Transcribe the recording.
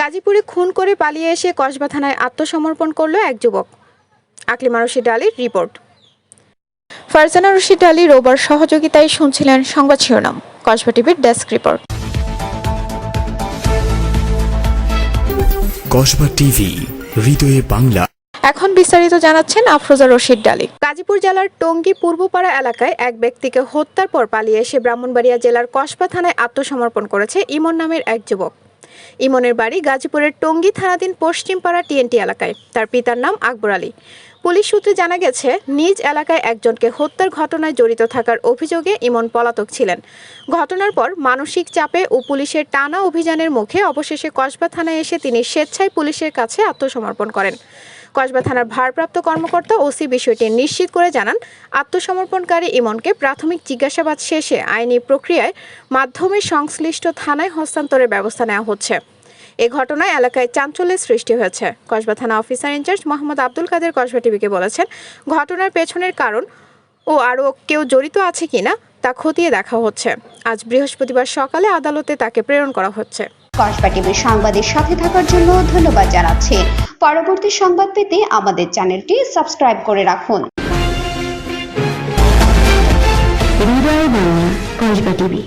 গাজীপুরে খুন করে পালিয়ে এসে কসবা থানায় আত্মসমর্পণ করল এক যুবক। আকলিমা রশিদ আলীর রিপোর্ট। ফারজানা রশিদ আলী রোবার সহযোগিতায় শুনছিলেন সংবাদ শিরোনাম। কসবা টিভির ডেস্ক রিপোর্ট। কসবা টিভি হৃদয়ে বাংলা। এখন বিস্তারিত জানাচ্ছেন আফরোজা রশিদ ডালি গাজীপুর জেলার টঙ্গী পূর্বপাড়া এলাকায় এক ব্যক্তিকে হত্যার পর পালিয়ে এসে ব্রাহ্মণবাড়িয়া জেলার কসবা থানায় আত্মসমর্পণ করেছে ইমন নামের এক যুবক। ইমনের বাড়ি গাজীপুরের টঙ্গী থানাধীন পশ্চিমপাড়া টিএনটি এলাকায়। তার পিতার নাম আকবর আলী। পুলিশ সূত্রে জানা গেছে, নিজ এলাকায় একজনকে হত্যার ঘটনায় জড়িত থাকার অভিযোগে ইমন পলাতক ছিলেন। ঘটনার পর মানসিক চাপে ও পুলিশের টানা অভিযানের মুখে অবশেষে কসবা থানায় এসে তিনি স্বেচ্ছায় পুলিশের কাছে আত্মসমর্পণ করেন। কসবা থানার ভারপ্রাপ্ত কর্মকর্তা ওসি বিষয়টি নিশ্চিত করে জানান, আত্মসমর্পণকারী ইমনকে প্রাথমিক জিজ্ঞাসাবাদ শেষে আইনি প্রক্রিয়ায় মাধ্যমে সংশ্লিষ্ট থানায় হস্তান্তরের ব্যবস্থা নেওয়া হচ্ছে। এ ঘটনায় এলাকায় চাঞ্চল্যের সৃষ্টি হয়েছে। কসবা থানা অফিসার ইনচার্জ মোহাম্মদ আব্দুল কাদের কসবা টিভিকে বলেছেন ঘটনার পেছনের কারণ ও আরও কেউ জড়িত আছে কিনা তা খতিয়ে দেখা হচ্ছে। আজ বৃহস্পতিবার সকালে আদালতে তাকে প্রেরণ করা হচ্ছে। কসবা টিভির সংবাদের সাথে থাকার জন্য ধন্যবাদ জানাচ্ছি। পরবর্তী সংবাদ পেতে আমাদের চ্যানেলটি সাবস্ক্রাইব করে রাখুন। কসবা টিভি।